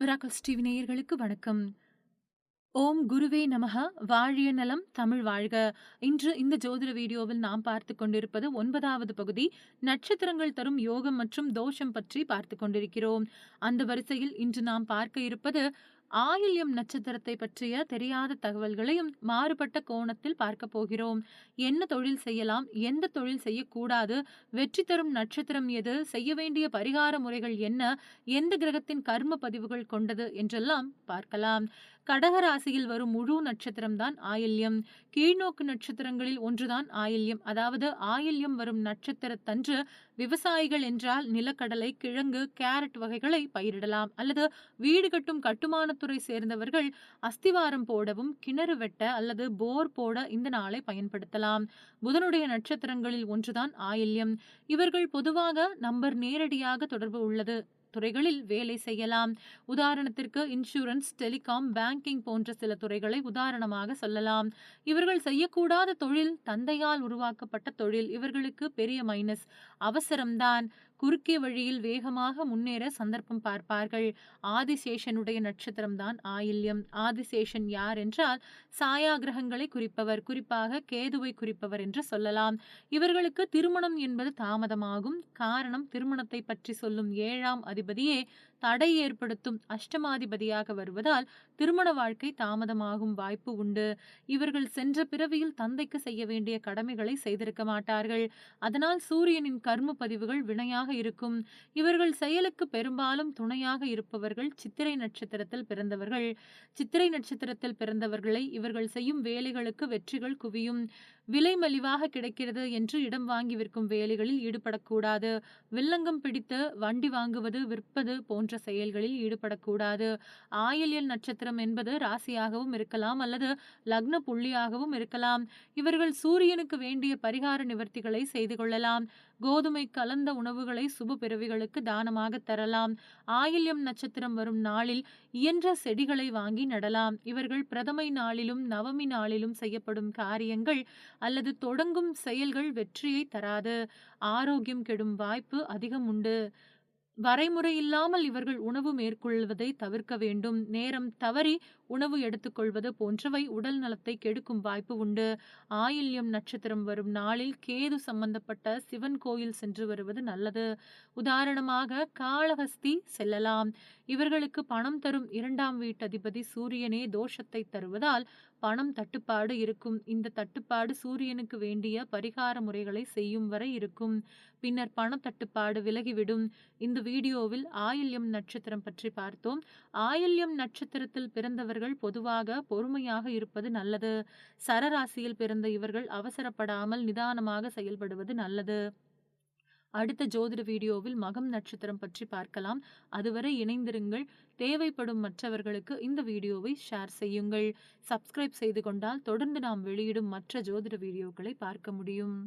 Miracles TV நேயர்களுக்கு வணக்கம். ஓம் குருவே நமக வாழிய நலம் தமிழ் வாழ்க. இன்று இந்த ஜோதிட வீடியோவில் நாம் பார்த்து கொண்டிருப்பது ஒன்பதாவது பகுதி. நட்சத்திரங்கள் தரும் யோகம் மற்றும் தோஷம் பற்றி பார்த்து கொண்டிருக்கிறோம். அந்த வரிசையில் இன்று நாம் பார்க்க இருப்பது ஆயில்யம் நட்சத்திரத்தை பற்றிய தெரியாத தகவல்களையும் மாறுபட்ட கோணத்தில் பார்க்க போகிறோம். என்ன தொழில் செய்யலாம்? எந்த தொழில் செய்யக்கூடாது? வெற்றி தரும் நட்சத்திரம் எது? செய்ய வேண்டிய பரிகார முறைகள் என்ன? எந்த கிரகத்தின் கர்ம பதிவுகள் கொண்டது? என்றெல்லாம் பார்க்கலாம். கடகராசியில் வரும் முழு நட்சத்திரம் தான் ஆயில்யம். கீழ்நோக்கு நட்சத்திரங்களில் ஒன்றுதான் ஆயில்யம். அதாவது ஆயில்யம் வரும் நட்சத்திரத்தன்று விவசாயிகள் என்றால் நிலக்கடலை கிழங்கு கேரட் வகைகளை பயிரிடலாம். அல்லது வீடு கட்டும் கட்டுமானத்துறை சேர்ந்தவர்கள் அஸ்திவாரம் போடவும் கிணறு வெட்ட அல்லது போர் போட இந்த நாளை பயன்படுத்தலாம். புதனுடைய நட்சத்திரங்களில் ஒன்றுதான் ஆயில்யம். இவர்கள் பொதுவாக நம்பர் நேரடியாக தொடர்பு உள்ளது. துறைகளில் வேலை செய்யலாம். உதாரணத்திற்கு இன்சூரன்ஸ் டெலிகாம் பேங்கிங் போன்ற சில துறைகளை உதாரணமாக சொல்லலாம். இவர்கள் செய்யக்கூடாத தொழில் தந்தையால் உருவாக்கப்பட்ட தொழில். இவர்களுக்கு பெரிய மைனஸ் அவசரம்தான். குறுக்கே வழியில் வேகமாக முன்னேற சந்தர்ப்பம் பார்ப்பார்கள். ஆதிசேஷனுடைய நட்சத்திரம்தான் ஆயில்யம். ஆதிசேஷன் யார் என்றால் சாயா கிரகங்களை குறிப்பவர். குறிப்பாக கேதுவை குறிப்பவர் என்று சொல்லலாம். இவர்களுக்கு திருமணம் என்பது தாமதமாகும். காரணம் திருமணத்தை பற்றி சொல்லும் ஏழாம் அதிபதியே தடை ஏற்படுத்தும் அஷ்டமாதிபதியாக வருவதால் திருமண வாழ்க்கை தாமதமாகும் வாய்ப்பு உண்டு. இவர்கள் சென்ற பிறவியில் தந்தைக்கு செய்ய வேண்டிய கடமைகளை செய்திருக்க மாட்டார்கள். அதனால் சூரியனின் கர்ம பதிவுகள் வினையாக இருக்கும். இவர்கள் செயலுக்கு பெரும்பாலும் துணையாக இருப்பவர்கள் சித்திரை நட்சத்திரத்தில் பிறந்தவர்கள். சித்திரை நட்சத்திரத்தில் பிறந்தவர்களை இவர்கள் செய்யும் வேலைகளுக்கு வெற்றிகள் குவியும். விலை மலிவாக கிடைக்கிறது என்று இடம் வாங்கி விற்கும் வேலைகளில் ஈடுபடக்கூடாது. வில்லங்கம் பிடித்து வண்டி வாங்குவது விற்பது போன்ற போன்ற செயல்களில் ஈடுபடக்கூடாது. ஆயில்யல் நட்சத்திரம் என்பது ராசியாகவும் இருக்கலாம் அல்லது லக்ன புள்ளியாகவும் இருக்கலாம். இவர்கள் சூரியனுக்கு வேண்டிய பரிகார நிவர்த்திகளை செய்து கொள்ளலாம். கோதுமை கலந்த உணவுகளை சுப பிறவிகளுக்கு தானமாக தரலாம். ஆயில்யம் நட்சத்திரம் வரும் நாளில் இயன்ற செடிகளை வாங்கி நடலாம். இவர்கள் பிரதமை நாளிலும் நவமி நாளிலும் செய்யப்படும் காரியங்கள் அல்லது தொடங்கும் செயல்கள் வெற்றியை தராது. ஆரோக்கியம் கெடும் வாய்ப்பு அதிகம் உண்டு. வரைமுறை இல்லாமல் இவர்கள் உணவு மேற்கொள்வதை தவிர்க்க வேண்டும். நேரம் தவறி உணவு எடுத்துக்கொள்வது போன்றவை உடல் நலத்தை கெடுக்கும் வாய்ப்பு உண்டு. ஆயில்யம் நட்சத்திரம் வரும் நாளில் கேது சம்பந்தப்பட்ட சிவன் கோயில் சென்று வருவது நல்லது. உதாரணமாக காளஹஸ்தி செல்லலாம். இவர்களுக்கு பணம் தரும் இரண்டாம் வீட்டதிபதி சூரியனே தோஷத்தை தருவதால் பணம் தட்டுப்பாடு இருக்கும். இந்த தட்டுப்பாடு சூரியனுக்கு வேண்டிய பரிகார முறைகளை செய்யும் வரை இருக்கும். பின்னர் பண தட்டுப்பாடு விலகிவிடும். இந்த வீடியோவில் ஆயில்யம் நட்சத்திரம் பற்றி பார்த்தோம். ஆயில்யம் நட்சத்திரத்தில் பிறந்தவர்கள் பொதுவாக பொறுமையாக இருப்பது நல்லது. சரராசியில் பிறந்த இவர்கள் அவசரப்படாமல் நிதானமாக செயல்படுவது நல்லது. அடுத்த ஜோதிட வீடியோவில் மகம் நட்சத்திரம் பற்றி பார்க்கலாம். அதுவரை இணைந்திருங்கள். தேவைப்படும் மற்றவர்களுக்கு இந்த வீடியோவை ஷேர் செய்யுங்கள். சப்ஸ்கிரைப் செய்து கொண்டால் தொடர்ந்து நாம் வெளியிடும் மற்ற ஜோதிட வீடியோக்களை பார்க்க முடியும்.